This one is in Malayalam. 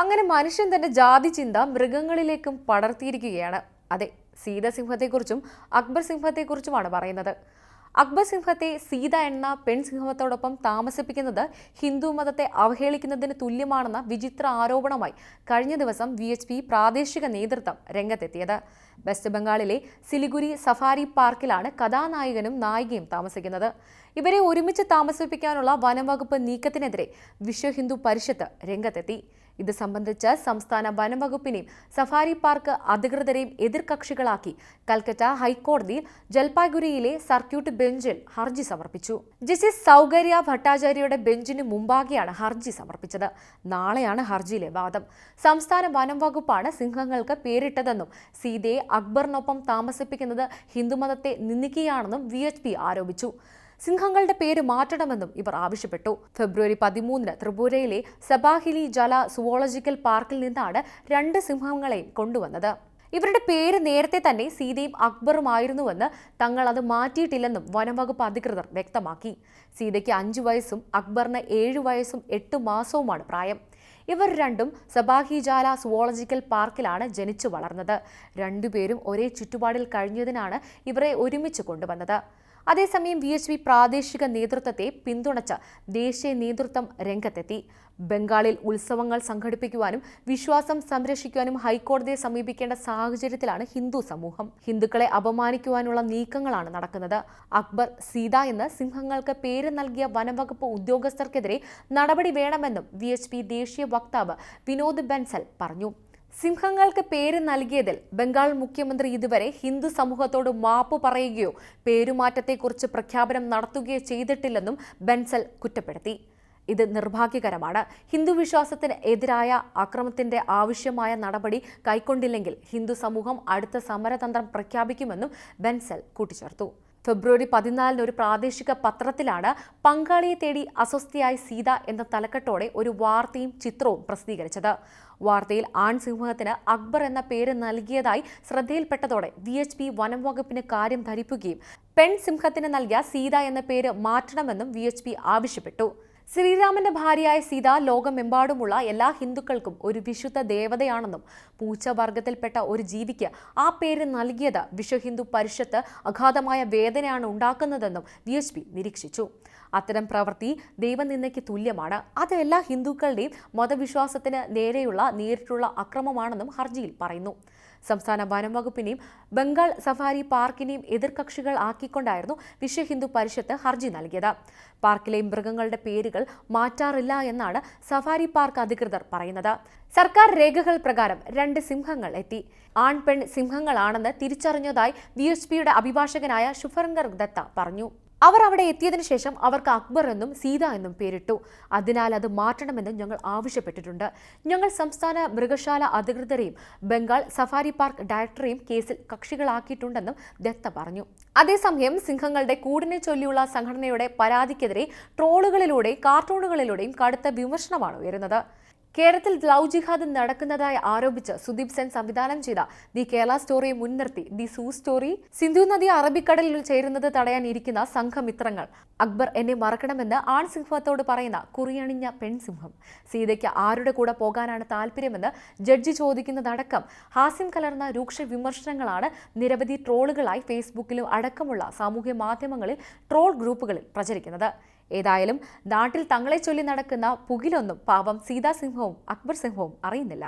അങ്ങനെ മനുഷ്യൻ തന്റെ ജാതി ചിന്ത മൃഗങ്ങളിലേക്കും പടർത്തിയിരിക്കുകയാണ്. അതെ സീത സിംഹത്തെക്കുറിച്ചും അക്ബർ സിംഹത്തെക്കുറിച്ചുമാണ് പറയുന്നത്. അക്ബർ സിംഹത്തെ സീത എന്ന പെൺസിംഹത്തോടൊപ്പം താമസിപ്പിക്കുന്നത് ഹിന്ദു മതത്തെ അവഹേളിക്കുന്നതിന് തുല്യമാണെന്ന വിചിത്ര ആരോപണമായി കഴിഞ്ഞ ദിവസം വി എച്ച് പി പ്രാദേശിക നേതൃത്വം രംഗത്തെത്തിയത്. വെസ്റ്റ് ബംഗാളിലെ സിലിഗുരി സഫാരി പാർക്കിലാണ് കഥാനായകനും നായികയും താമസിക്കുന്നത്. ഇവരെ ഒരുമിച്ച് താമസിപ്പിക്കാനുള്ള വനംവകുപ്പ് നീക്കത്തിനെതിരെ വിശ്വ ഹിന്ദു പരിഷത്ത് രംഗത്തെത്തി. ഇത് സംബന്ധിച്ച് സംസ്ഥാന വനംവകുപ്പിനെയും സഫാരി പാർക്ക് അധികൃതരെയും എതിർകക്ഷികളാക്കി കൽക്കറ്റ ഹൈക്കോടതിയിൽ ജൽപായ്ഗുരിയിലെ സർക്യൂട്ട് ബെഞ്ചിൽ ഹർജി സമർപ്പിച്ചു. ജസ്റ്റിസ് സൗകര്യ ഭട്ടാചാര്യയുടെ ബെഞ്ചിന് മുമ്പാകെയാണ് ഹർജി സമർപ്പിച്ചത്. നാളെയാണ് ഹർജിയിലെ വാദം. സംസ്ഥാന വനം വകുപ്പാണ് സിംഹങ്ങൾക്ക് പേരിട്ടതെന്നും സീതയെ അക്ബറിനൊപ്പം താമസിപ്പിക്കുന്നത് ഹിന്ദുമതത്തെ നിന്ദിക്കുകയാണെന്നും വി ആരോപിച്ചു. സിംഹങ്ങളുടെ പേര് മാറ്റണമെന്നും ഇവർ ആവശ്യപ്പെട്ടു. ഫെബ്രുവരി പതിമൂന്നിന് ത്രിപുരയിലെ സബാഹിലി ജല സുവോളജിക്കൽ പാർക്കിൽ നിന്നാണ് രണ്ട് സിംഹങ്ങളെയും കൊണ്ടുവന്നത്. ഇവരുടെ പേര് നേരത്തെ തന്നെ സീതയും അക്ബറുമായിരുന്നുവെന്ന് തങ്ങൾ അത് മാറ്റിയിട്ടില്ലെന്നും വനംവകുപ്പ് അധികൃതർ വ്യക്തമാക്കി. സീതയ്ക്ക് അഞ്ചു വയസ്സും അക്ബറിന് ഏഴു വയസ്സും എട്ട് മാസവുമാണ് പ്രായം. ഇവർ രണ്ടും സബാഹിജാല സുവോളജിക്കൽ പാർക്കിലാണ് ജനിച്ചു വളർന്നത്. രണ്ടുപേരും ഒരേ ചുറ്റുപാടിൽ കഴിഞ്ഞതിനാണ് ഇവരെ ഒരുമിച്ച് കൊണ്ടുവന്നത്. അതേസമയം വി എച്ച് പി പ്രാദേശിക നേതൃത്വത്തെ പിന്തുണച്ച് ദേശീയ നേതൃത്വം രംഗത്തെത്തി. ബംഗാളിൽ ഉത്സവങ്ങൾ സംഘടിപ്പിക്കുവാനും വിശ്വാസം സംരക്ഷിക്കുവാനും ഹൈക്കോടതിയെ സമീപിക്കേണ്ട സാഹചര്യത്തിലാണ് ഹിന്ദു സമൂഹം. ഹിന്ദുക്കളെ അപമാനിക്കുവാനുള്ള നീക്കങ്ങളാണ് നടക്കുന്നത്. അക്ബർ സീത എന്ന് സിംഹങ്ങൾക്ക് പേര് നൽകിയ വനംവകുപ്പ് ഉദ്യോഗസ്ഥർക്കെതിരെ നടപടി വേണമെന്നും വി ദേശീയ വക്താവ് വിനോദ് ബൻസൽ പറഞ്ഞു. സിംഹങ്ങൾക്ക് പേര് നൽകിയതിൽ ബംഗാൾ മുഖ്യമന്ത്രി ഇതുവരെ ഹിന്ദു സമൂഹത്തോട് മാപ്പ് പറയുകയോ പേരുമാറ്റത്തെക്കുറിച്ച് പ്രഖ്യാപനം നടത്തുകയോ ചെയ്തിട്ടില്ലെന്നും ബെൻസൽ കുറ്റപ്പെടുത്തി. ഇത് നിർഭാഗ്യകരമാണ്. ഹിന്ദു വിശ്വാസത്തിന് എതിരായ അക്രമത്തിന്റെ ആവശ്യമായ നടപടി കൈക്കൊണ്ടില്ലെങ്കിൽ ഹിന്ദു സമൂഹം അടുത്ത സമരതന്ത്രം പ്രഖ്യാപിക്കുമെന്നും ബെൻസൽ കൂട്ടിച്ചേർത്തു. ഫെബ്രുവരി പതിനാലിന് ഒരു പ്രാദേശിക പത്രത്തിലാണ് പങ്കാളിയെ തേടി അസ്വസ്ഥയായി സീത എന്ന തലക്കെട്ടോടെ ഒരു വാർത്തയും ചിത്രവും പ്രസിദ്ധീകരിച്ചത്. വാർത്തയിൽ ആൺസിംഹത്തിന് അക്ബർ എന്ന പേര് നൽകിയതായി ശ്രദ്ധയിൽപ്പെട്ടതോടെ വി എച്ച് പി വനം വകുപ്പിന് കാര്യം ധരിപ്പിക്കുകയും പെൺസിംഹത്തിന് നൽകിയ സീത എന്ന പേര് മാറ്റണമെന്നും വി ആവശ്യപ്പെട്ടു. ശ്രീരാമന്റെ ഭാര്യയായ സീത ലോകമെമ്പാടുമുള്ള എല്ലാ ഹിന്ദുക്കൾക്കും ഒരു വിശുദ്ധ ദേവതയാണെന്നും പൂച്ചവർഗത്തിൽപ്പെട്ട ഒരു ജീവിക്ക് ആ പേര് നൽകിയത് വിശ്വഹിന്ദു പരിഷത്ത് അഗാധമായ വേദനയാണ് ഉണ്ടാക്കുന്നതെന്നും വി നിരീക്ഷിച്ചു. അത്തരം പ്രവൃത്തി ദൈവനിന്ദയ്ക്ക് തുല്യമാണ്. അത് എല്ലാ ഹിന്ദുക്കളുടെയും മതവിശ്വാസത്തിന് നേരെയുള്ള നേരിട്ടുള്ള അക്രമമാണെന്നും ഹർജിയിൽ പറയുന്നു. സംസ്ഥാന വനം വകുപ്പിനെയും ബംഗാൾ സഫാരി പാർക്കിനെയും എതിർകക്ഷികൾ ആക്കിക്കൊണ്ടായിരുന്നു വിശ്വ ഹിന്ദു പരിഷത്ത് ഹർജി നൽകിയത്. പാർക്കിലെ മൃഗങ്ങളുടെ പേരുകൾ മാറ്റാറില്ല എന്നാണ് സഫാരി പാർക്ക് അധികൃതർ പറയുന്നത്. സർക്കാർ രേഖകൾ പ്രകാരം രണ്ട് സിംഹങ്ങൾ എത്തി. ആൺ പെൺ സിംഹങ്ങളാണെന്ന് തിരിച്ചറിഞ്ഞതായി വി പിയുടെ അഭിഭാഷകനായ ഷുഫർങ്കർ ദത്ത പറഞ്ഞു. അവർ അവിടെ എത്തിയതിനു ശേഷം അവർക്ക് അക്ബർ എന്നും സീത എന്നും പേരിട്ടു. അതിനാൽ അത് മാറ്റണമെന്ന് ഞങ്ങൾ ആവശ്യപ്പെട്ടിട്ടുണ്ട്. ഞങ്ങൾ സംസ്ഥാന മൃഗശാല അധികൃതരെയും ബംഗാൾ സഫാരി പാർക്ക് ഡയറക്ടറെയും കേസിൽ കക്ഷികളാക്കിയിട്ടുണ്ടെന്നും ദത്ത പറഞ്ഞു. അതേസമയം സിംഹങ്ങളുടെ കൂടിനെ ചൊല്ലിയുള്ള സംഘടനയുടെ പരാതിക്കെതിരെ ട്രോളുകളിലൂടെ കാർട്ടൂണുകളിലൂടെയും കടുത്ത വിമർശനമാണ് ഉയരുന്നത്. കേരളത്തിൽ ലവ് ജിഹാദ് നടക്കുന്നതായി ആരോപിച്ച് സുദീപ് സെൻ സംവിധാനം ചെയ്ത ദി കേരള സ്റ്റോറിയെ മുൻനിർത്തി. ദി സൂ സ്റ്റോറി സിന്ധു നദി അറബിക്കടലിൽ ചേരുന്നത് തടയാൻ ഇരിക്കുന്ന സംഘമിത്രങ്ങൾ. അക്ബർ എന്നെ മറക്കണമെന്ന് ആൺ സിംഹത്തോട് പറയുന്ന കുറിയണിഞ്ഞ പെൺസിംഹം. സീതയ്ക്ക് ആരുടെ കൂടെ പോകാനാണ് താല്പര്യമെന്ന് ജഡ്ജി ചോദിക്കുന്നതടക്കം ഹാസ്യം കലർന്ന രൂക്ഷ വിമർശനങ്ങളാണ് നിരവധി ട്രോളുകളായി ഫേസ്ബുക്കിലും അടക്കമുള്ള സാമൂഹ്യ മാധ്യമങ്ങളിൽ ട്രോൾ ഗ്രൂപ്പുകളിൽ പ്രചരിക്കുന്നത്. ഏതായാലും നാട്ടിൽ തങ്ങളെ ചൊല്ലി നടക്കുന്ന പുകിലൊന്നും പാവം സീതാസിംഹവും അക്ബർ സിംഹവും അറിയുന്നില്ല.